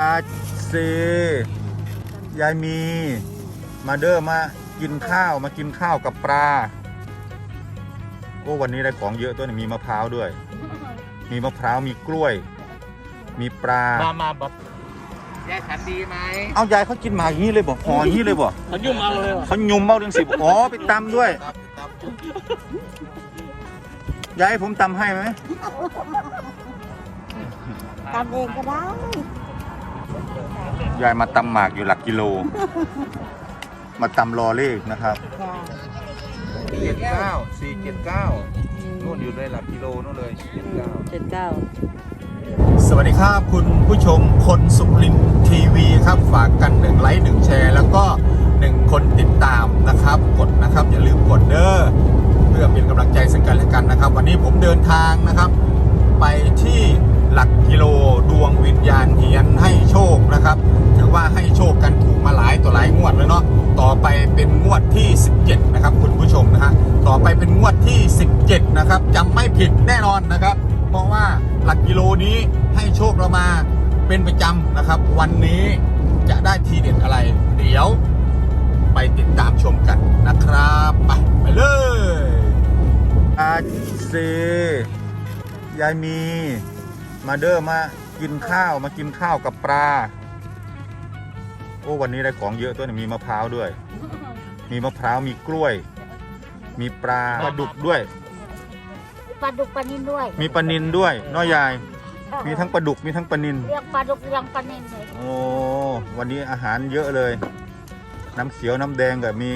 อาเซยายมี มาเด้อมากินข้าวมากินข้าวกับปลาโอ้วันนี้ได้ของเยอะตัวนี้มีมะพร้าวด้วย มีมะพร้าวมีกล้วย มีปลา มามาแบบแยกขันดีไหมเอายายเขากินหมากอย่างนี้เลยบ่ห่ออย่างนี้เลยบ่เขายุ่งเอาเลยว่ะเขายุมเอาเรื่องสิบอ๋อไปตำด้วยยายให้ผมตำให้ไหมทำเองก็ได้ ยายมาตำหมากอยู่หลักกิโล มาตำรอเลขนะครับค่ะเจ็ดเก้าสี่เจ็ดเก้านู่นอยู่ในหลักกิโลนู่นเลยเจ็ดเก้าเจ็ดเก้าสวัสดีครับคุณผู้ชมคนสุรินทร์ทีวีครับ ฝากกันหนึ่งไลค์หนึ่งแชร์ แล้วก็หนึ่งคนติดตามนะครับ กดนะครับ อย่าลืมกดเด้อเพื่อเป็นกำลังใจซึ่งกันและกันนะครับ วันนี้ผมเดินทางนะครับ ไปที่หลักกิโล ว่าให้โชคกันถูกมาหลายต่อหลายงวดแล้วเนาะต่อไปเป็นงวดที่ 17 นะครับ คุณผู้ชมนะฮะต่อไปเป็นงวดที่ 17 นะครับจำไม่ผิดแน่นอนนะครับ เพราะว่าหลักกิโลนี้ให้โชคเรามาเป็นประจำนะครับ วันนี้จะได้ทีเด็ดอะไร เดี๋ยวไปติดตามชมกันนะครับไปไปเลยอาเซยายมีมาเด้อมากินข้าวมากินข้าวกับปลา อ้วันนี้ได้ของเยอะตัวนี้มีมะพร้าวด้วย มีมะพร้าวมีกล้วย มีปลาปลาดุกด้วย ปลาดุกปลานินด้วย มีปลานินด้วยน้อยยาย มีทั้งปลาดุกมีทั้งปลานินเรียกปลาดุกเรียงปลานินเลยโอ้วันนี้อาหารเยอะเลย น้ำเขียวน้ำแดงก็มี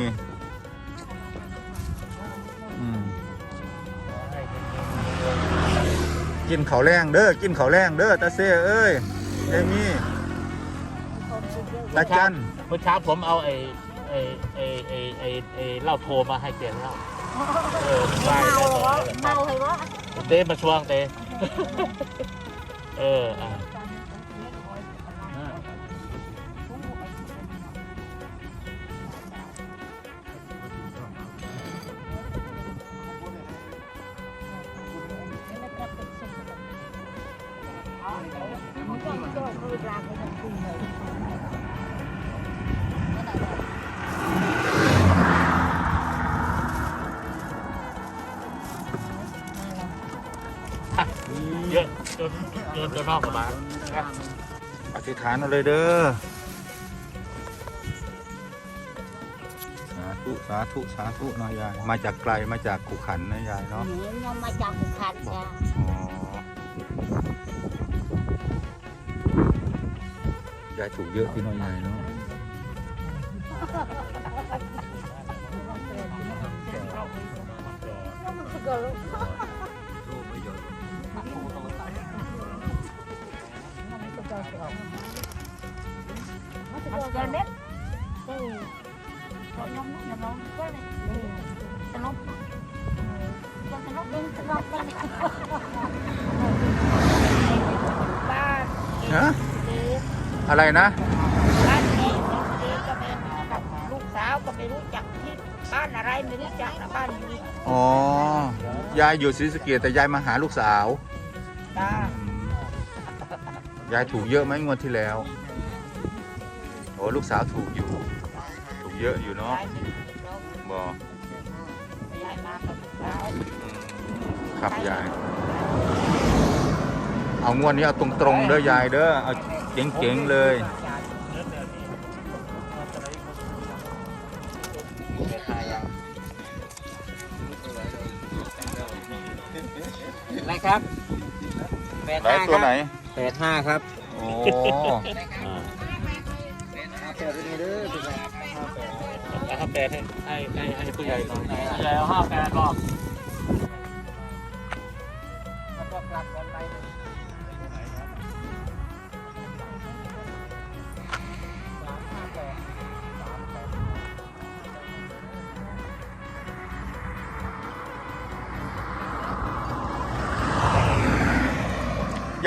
อืมกินข้าวแรงเด้อกินข้าวแรงเด้อตาเซ่เอ้ยยายมี ตาจันเมื่อเช้าผมเอาไอ้ไอ้ไอ้ไอ้ไอ้ไอ้เหล้าโทมาให้เตียนแล้วเออไปเมาแล้วเหรอเมาเหรอเต้มาช่วงเต้เอออะเยอะจ นจนจะนอกกับบ้านอธิษฐานเอาเลยเด้อ สาธุ สาธุ สาธุน้อยยาย มาจากไกล มาจากขุขันธ์นะยายเนาะ หนูยังมาจากภูคันจ้ะอ๋อยายถูกเยอะพี่น้อยยายเนาะเดี๋ยวเน็ตเออน้องน้องน้องก็เลยสนุก สนุกเองสนุกเองบ้านฮะเอ๊ะอะไรนะบ้านเองเองก็เป็นกับลูกสาวก็ไม่รู้จักที่บ้านอะไรไม่รู้จักนะบ้านอยู่อ๋อ ยายอยู่ศรีสะเกดแต่ยายมาหาลูกสาวตาอืม ยายถูกเยอะไหมงวดที่แล้วโอ้ลูกสาวถูกอยู่ ถูกเยอะอยู่เนาะยายไม่รู้หรอกบอยายมากับลูกสาวครับยาย เอางวดนี้เอาตรงๆเด้อยายเด้อเอาเจ๋งๆเลยอะไรครับแปดไหนห้าตัวไหน แปดห้าครับโอ้แล้วห้าแปดให้ให้ให้ให้ผู้ใหญ่หน่อยผู้ใหญ่เอาห้าแปดบอก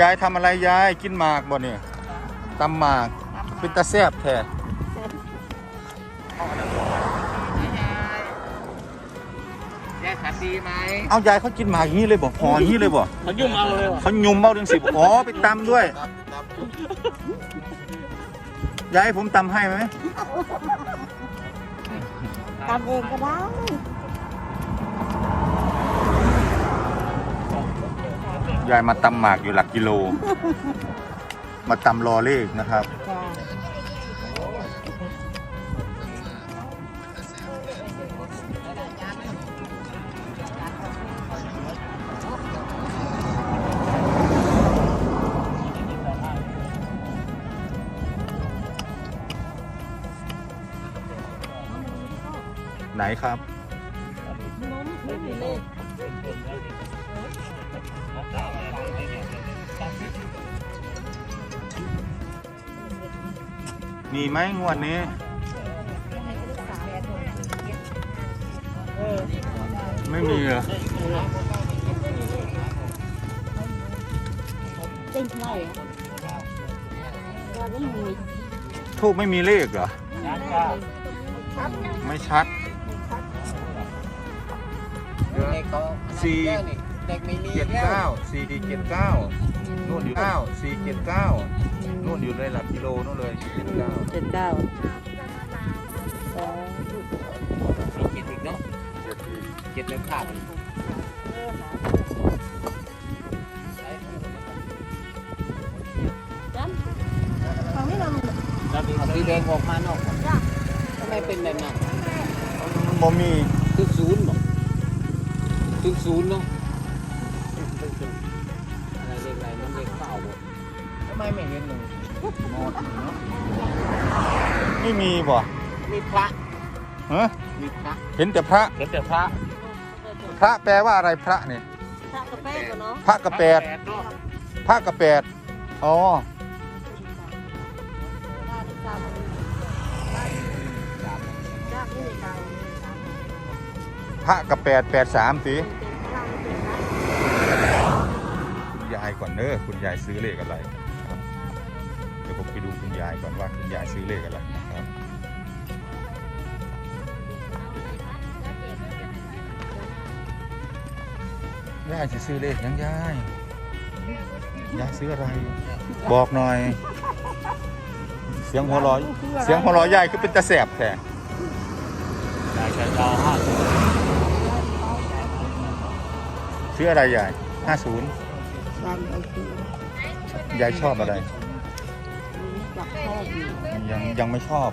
ยายทำอะไรยายกินหมากบ่เนี่ยตำหมากเป็นตาแซบแท้แยกขันดีไหมเอายายเขากินหมากอย่างนี้เลยบ่ห่ออย่างนี้เลยบ่เขายุ่งเอาเลยว่ะเขายุมเอาเรื่องสิบอ๋อไปตำด้วยยายให้ผมตำให้ไหมทำเองก็ได้ ยายมาตำหมากอยู่หลักกิโล มาตำรอเลขนะครับ จ้าไหนครับไม่มีเลข มีไหมงวดนี้เออไม่มีเหรอติ้งไม่ก็ไม่มีทูบไม่มีเลขเหรอ ไม่ชัดเด็กเขาสี่เด็กไม่มีเจ็ดเก้าสี่ดีเจ็ดเก้านู่นอยู่เก้าสี่เจ็ดเก้า นู่นอยู่ในหลักกิโลนู่นเลยสี่เจ็ดเก้าเจ็ดเก้าสองมีเจ็ดอีกเนาะเจ็ดอีกเจ็ดเริ่มขาดฟังไม่นำแล้วมีสีแดงออกมานอกทำไมเป็นแบบนั้นมันบ่มีตึกศูนย์บอกตึกศูนย์เนาะอะไรเรียกอะไรมันเรียกเปล่าบ่ทำไมไม่เห็นเลย ไม่มีบ่มีพระฮะมีพระเห็นแต่พระ เห็นแต่พระ พระแปลว่าอะไรพระเนี่ยถ้ากระแป้งเนาะพระกระแปดเนาะพระกระแปดอ๋อจ้าไม่มีการพระกระแปดแปดสามสิคุณยายก่อนเนอะคุณยายซื้อเลขอะไรครับเดูคุณยายก่อนว่าคุณยายซื้อเลขอะไรนะครับยายจะซื้อเลขยังยายยายซื้ออะไร บอกหน่อย เสียงหัวเร้อยเสียงหัวเร้อยยายคือเป็นตะแสบแท้ยายจะรอห้าสิบซื้ออะไรยายห้าศูนย์ยายชอบอะไร จับข้อดียังยังไม่ชอบ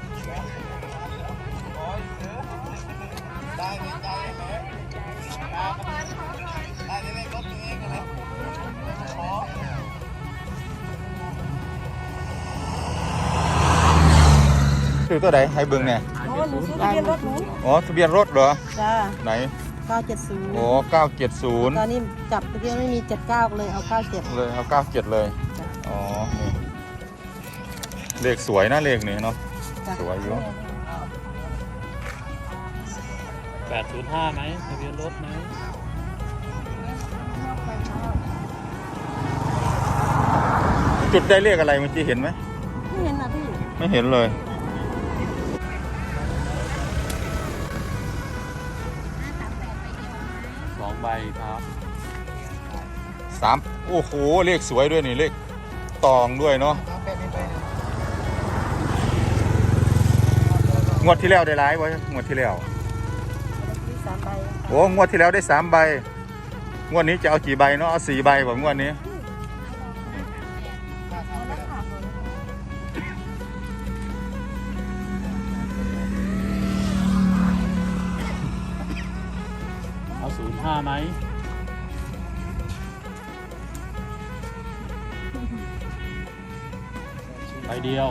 ซื้อตัวไหนให้เบิ่งเนี่ยโอ้หนูซื้อทะเบียนรถหนูอ๋อทะเบียนรถเหรอ จ้าไหนเก้าเจ็ดศูนย์โอ้เก้าเจ็ดศูนย์ตอนนี้จับทะเบียนไม่มีเจ็ดเก้าเลยเอาเก้าเจ็ดเลยเอาเก้าเจ็ดเลย อ๋อนี่ เลขสวยนะเลขนี้เนาะสวยอยู่แปดศูนย์ห้าไหมทะเบียนรถไหมจุดได้เลขอะไรเมื่อกี้เห็นไหมไม่เห็นนะพี่ไม่เห็นเลยสองใบครับสามโอ้โห เลขสวยด้วยนี่เลขตองด้วยเนาะ งวดที่แล้วได้ร้ายวะงวดที่แล้วซื้อสามใบโอ้งวดที่แล้วได้สามใบ งวดนี้จะเอากี่ใบเนาะเอาสี่ใบแบบงวดนี้เอาศูนย์ห้าไหมใบเดียว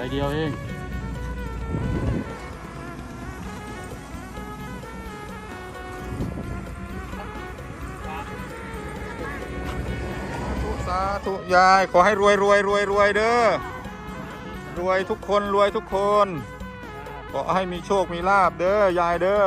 ใบเดียวเองสาธุยายขอให้รวยรวยรวยรวยเด้อรวยทุกคนรวยทุกคน ขอให้มีโชคมีลาบเด้อยายเด้อ